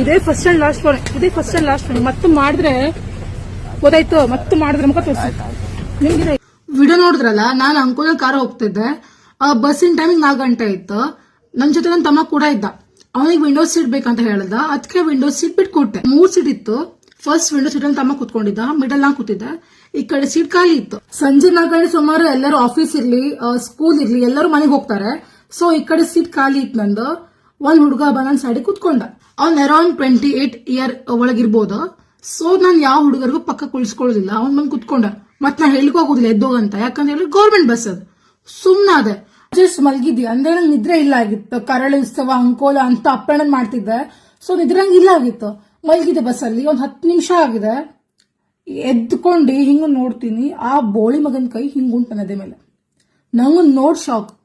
ಇದೇ first and last phone ಇದೇ first and last ಮತ್ತೆ ಮಾಡಿದ್ರೆ ಗೊತ್ತಾಯ್ತು, ಮತ್ತೆ ಮಾಡಿದ್ರೆ ಮುಖ ತೋರಿಸಿ ವಿಡಿಯೋ ನೋಡಿದ್ರಲ್ಲ, ನಾನು ಅಂಕೋಲ ಕಾರ ಹೋಗ್ತಿದ್ದೆ. ಬಸ್ಸಿನ ಟೈಮಿಂಗ್ ನಾಲ್ಕು ಗಂಟೆ ಇತ್ತು. ನನ್ನ ಜೊತೆ ನನ್ನ ತಮ್ಮ ಕೂಡ ಇದ್ದ. ಅವನಿಗೆ ವಿಂಡೋ ಸೀಟ್ ಬೇಕಂತ ಹೇಳ್ದ. ಅದಕ್ಕೆ ವಿಂಡೋ ಸೀಟ್ ಬಿಟ್ಟು ಕೊಟ್ಟೆ ಮೂರ್ ಸೀಟ್ ಇತ್ತು. ಫಸ್ಟ್ ವಿಂಡೋ ಸೀಟ್ ತಮ್ಮ ಕೂತ್ಕೊಂಡಿದ್ದ. ಮಿಡಲ್ ನಾ ಕೂತಿದ್ದೆ. ಈ ಕಡೆ ಸೀಟ್ ಖಾಲಿ ಇತ್ತು. ಸಂಜೆ ನಾಲ್ಕು ಗಂಟೆ ಸುಮಾರು ಎಲ್ಲರೂ ಆಫೀಸ್ ಇರ್ಲಿ ಸ್ಕೂಲ್ ಇರ್ಲಿ, ಎಲ್ಲರೂ ಮನೆಗೆ ಹೋಗ್ತಾರೆ. ಸೊ ಈ ಕಡೆ ಸೀಟ್ ಖಾಲಿ ಇತ್ತು ನಂದು. ಒಂದ್ ಹುಡುಗ ಬನನ್ ಸೈಡ್ ಕುತ್ಕೊಂಡ. ಅವ್ನ್ ಅರೌಂಡ್ ಟ್ವೆಂಟಿ ಏಟ್ ಇಯರ್ ಒಳಗಿರ್ಬೋದು. ಸೊ ನಾನು ಯಾವ ಹುಡುಗರಿಗೂ ಪಕ್ಕ ಕುಳಿಸ್ಕೊಳ್ಳೋದಿಲ್ಲ. ಅವ್ನ್ ಬಂದು ಕುತ್ಕೊಂಡ. ಮತ್ ನಾ ಹೋಗುದಿಲ್ಲ ಎದ್ದೋಗಂತ ಯಾಕಂತ ಹೇಳಿ ಗೌರ್ಮೆಂಟ್ ಬಸ್ ಅದು. ಸುಮ್ನಾದೆ. ಜಸ್ಟ್ ಮಲಗಿದ್ದೆ ಅಂದ್ರೆ ನಂಗೆ ನಿದ್ರೆ ಇಲ್ಲ ಆಗಿತ್ತು. ಕರಳ ಉತ್ಸವ, ಅಂಕೋಲ ಅಂತ ಅಪ್ಪಣ್ಣ ಮಾಡ್ತಿದ್ದೆ. ಸೊ ನಿದ್ರೆ ನಂಗೆ ಇಲ್ಲ ಆಗಿತ್ತು. ಮಲ್ಗಿದ್ದೆ ಬಸ್ಸಲ್ಲಿ ಒಂದು ಹತ್ತು ನಿಮಿಷ ಆಗಿದೆ. ಎದ್ಕೊಂಡು ಹಿಂಗ ನೋಡ್ತೀನಿ. ಆ ಬೋಳಿ ಮಗನ ಕೈ ಹಿಂಗೆ ಉಂಟು ನದೆ ಮೇಲೆ. ನಂಗೆ ನೋಡ್ ಶಾಕ್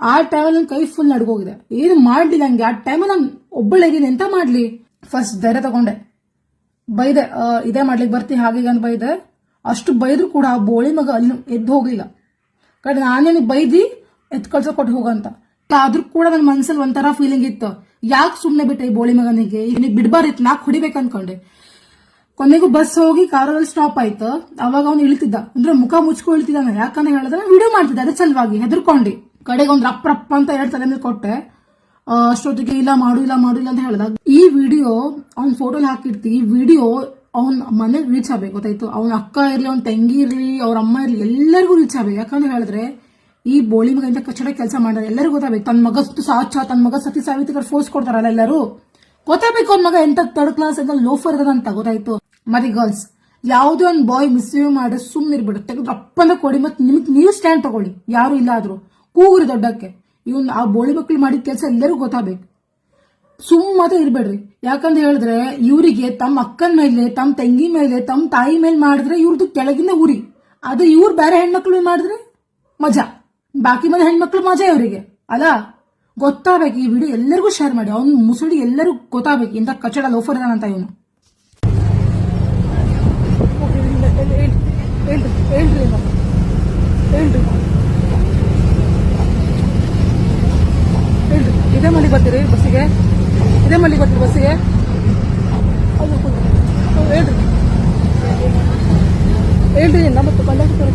ಆ ಟೈಮಲ್ಲಿ ನನ್ನ ಕೈ ಫುಲ್ ನಡ್ಗೋಗಿದೆ. ಏನು ಮಾಡ್ಲಿ ನಂಗೆ. ಆ ಟೈಮಲ್ಲಿ ನಾನು ಒಬ್ಬಳೆ ಇದೀನಿ. ಎಂತ ಮಾಡ್ಲಿ? ಫಸ್ಟ್ ಧೈರ್ಯ ತಗೊಂಡೆ. ಬೈದೆ ಇದೇ ಮಾಡ್ಲಿಕ್ಕೆ ಬರ್ತಿ ಹಾಗೆ ಅಂತ ಬೈದೆ. ಅಷ್ಟು ಬೈದ್ರು ಕೂಡ ಆ ಬೋಳಿ ಮಗ ಅಲ್ಲಿ ಎದ್ದು ಹೋಗಲಿಲ್ಲ. ಕಡೆ ನಾನೇನು ಬೈದಿ ಎತ್ ಕಳ್ಸ ಕೊಟ್ಟು ಹೋಗಂತ ಆದ್ರೂ ಕೂಡ ನನ್ನ ಮನ್ಸಲ್ಲಿ ಒಂಥರ ಫೀಲಿಂಗ್ ಇತ್ತು. ಯಾಕೆ ಸುಮ್ಮನೆ ಬಿಟ್ಟೆ ಈ ಬೋಳಿ ಮಗನಿಗೆ? ಇವನಿಗೆ ಬಿಡ್ಬಾರಿತ್ತು ನಾಕ್ ಹೊಡಿಬೇಕು ಅನ್ಕೊಂಡೆ. ಕೊನೆಗೂ ಬಸ್ ಹೋಗಿ ಕಾರಲ್ಲಿ ಸ್ಟಾಪ್ ಆಯ್ತು. ಅವಾಗ ಅವ್ನು ಇಳಿತಿದ್ದ. ಅಂದ್ರೆ ಮುಖ ಮುಚ್ಕೊ ಇಳಿತಿದ್ದಾನೆ. ಯಾಕಂದ್ರೆ ಹೇಳಿದ್ರೆ ವಿಡಿಯೋ ಮಾಡ್ತಿದ್ದೆ. ಅದ್ರ ಸಲುವಾಗಿ ಹೆದರ್ಕೊಂಡಿ. ಕಡೆಗೆ ಒಂದು ರಪ್ಪ ಅಂತ ಎರಡು ತಲೆ ಮೇಲೆ ಕೊಟ್ಟೆ. ಅಷ್ಟೊತ್ತಿಗೆ ಇಲ್ಲ, ಮಾಡು ಇಲ್ಲ ಮಾಡು, ಇಲ್ಲ ಅಂತ ಹೇಳ್ದ ಈ ವಿಡಿಯೋ ಅವ್ನ ಫೋಟೋಲಿ ಹಾಕಿರ್ತಿ, ಈ ವಿಡಿಯೋ ಅವ್ನ ಮನೆಗೆ ರೀಚ್ ಆಗ್ಬೇಕು, ಗೊತ್ತಾಯ್ತು? ಅವ್ನ ಅಕ್ಕ ಇರಲಿ, ಅವ್ನ ತಂಗಿ ಇರಲಿ, ಅವ್ರ ಅಮ್ಮ ಇರಲಿ, ಎಲ್ಲರಿಗೂ ರೀಚ್ ಆಗ್ಬೇಕು. ಯಾಕಂದ್ರೆ ಹೇಳಿದ್ರೆ, ಈ ಬೋಳಿ ಮಗ ಇಂತ ಕಚ್ಚಡ ಕೆಲಸ ಮಾಡಿದ್ರೆ, ಎಲ್ಲರಿಗೂ ಗೊತ್ತಾಗಬೇಕು. ತನ್ನ ಮಗ ಸಾಚ ತನ್ನ ಮಗ ಸತಿ ಸಾವಿತ್ರಿ ಫೋರ್ಸ್ ಕೊಡ್ತಾರಲ್ಲ ಎಲ್ಲರೂ? ಗೊತ್ತಾಗಬೇಕು ಅವ್ನ ಮಗ, ಎಂತ ಥರ್ಡ್ ಕ್ಲಾಸ್ ಎಲ್ಲ ಲೋಫರ್ ಅಂತ ಗೊತ್ತಾಯ್ತು. ಮರಿ ಗರ್ಲ್ಸ್ ಯಾವುದೇ ಒಂದು ಬಾಯ್ ಮಿಸ್ಯೂವ್ ಮಾಡಿ ಸುಮ್ಮನೆ ಇರ್ಬಿಡು ತೆಗೆದು ಅಪ್ಪಂದ ಕೊಡಿ, ಮತ್ತೆ ನಿಮ್ಗೆ, ನೀವು ಸ್ಟ್ಯಾಂಡ್ ತಗೊಳ್ಳಿ. ಯಾರು ಇಲ್ಲ ಆದ್ರೂ. ಕೂಗ್ರಿ ದೊಡ್ಡಕ್ಕೆ. ಇವನ್ ಆ ಬೋಳಿ ಮಕ್ಳು ಮಾಡಿದ ಕೆಲಸ ಎಲ್ಲರಿಗೂ ಗೊತ್ತಾಗಬೇಕು. ಸುಮ್ ಮಾತ್ರ ಇರ್ಬೇಡ್ರಿ. ಯಾಕಂತ ಹೇಳಿದ್ರೆ ಇವರಿಗೆ ತಮ್ಮ ಅಕ್ಕನ ಮೇಲೆ, ತಮ್ಮ ತಂಗಿ ಮೇಲೆ, ತಮ್ಮ ತಾಯಿ ಮೇಲೆ ಮಾಡಿದ್ರೆ ಇವ್ರದ್ದು ಕೆಳಗಿಂದ ಉರಿ ಅದು ಇವ್ರು ಬೇರೆ ಹೆಣ್ಮಕ್ಳು ಮಾಡಿದ್ರೆ ಮಜಾ. ಬಾಕಿ ಮನೆ ಹೆಣ್ಮಕ್ಳು ಮಜಾ ಇವರಿಗೆ. ಅಲ್ಲ, ಗೊತ್ತಾಗಬೇಕು ಈ ವಿಡಿಯೋ ಎಲ್ಲರಿಗೂ ಶೇರ್ ಮಾಡಿ. ಅವ್ನು ಮುಸುಡಿ ಎಲ್ಲರಿಗೂ ಗೊತ್ತಾಗಬೇಕು. ಇಂಥ ಕಚಡ ಲೋಫರ್ ಅಂತ ಇವನು ಹೇಳ್ರಿ ಹೇಳ್ರಿ ಹೇಳ್ರಿ ಮನೆಗೆ ಬರ್ತೀರಿ ಬಸ್ಸಿಗೆ? ಇದೇ ಮಲ್ಲಿಗೆ ಬರ್ತೀರಿ ಬಸ್ಸಿಗೆ? ಹೇಳ್ರಿ. ಹೇಳ್ರಿ ನಮ್ಮ ಕಂಡಕ್ಟರ್